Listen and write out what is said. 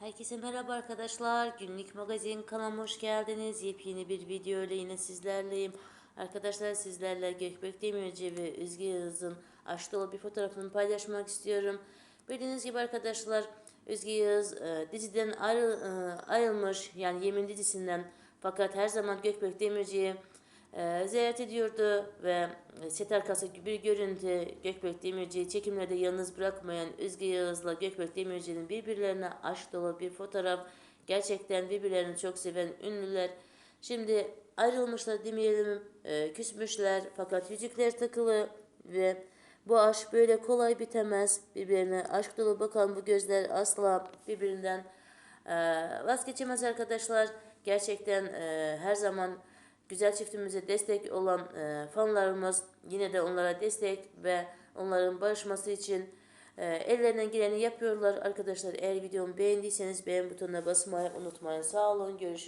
Herkese merhaba arkadaşlar. Günlük magazin kanalıma hoş geldiniz. Yepyeni bir video ile yine sizlerleyim. Arkadaşlar sizlerle Gökbek Demirci ve Özge Yağız'ın aşk dolu bir fotoğrafını paylaşmak istiyorum. Bildiğiniz gibi arkadaşlar Özge Yağız e, diziden ayrı, e, ayrılmış yani Yemin dizisinden fakat her zaman Gökbek Demirci'yi e, ziyaret ediyordu ve set arkası bir görüntü Gökbek Demirci'yi çekimlerde yalnız bırakmayan Özge Yağız'la Gökbek Demirci'nin birbirlerine aşk dolu bir fotoğraf. Gerçekten birbirlerini çok seven ünlüler. Şimdi ayrılmışlar demeyelim, e, küsmüşler fakat yüzükler takılı ve bu aşk böyle kolay bitemez. Birbirine aşk dolu bakan bu gözler asla birbirinden e, vazgeçemez arkadaşlar. Gerçekten e, her zaman güzel çiftimize destek olan e, fanlarımız yine de onlara destek ve onların barışması için e, ellerinden geleni yapıyorlar arkadaşlar. Eğer videomu beğendiyseniz beğen butonuna basmayı unutmayın. Sağ olun. Görüşürüz.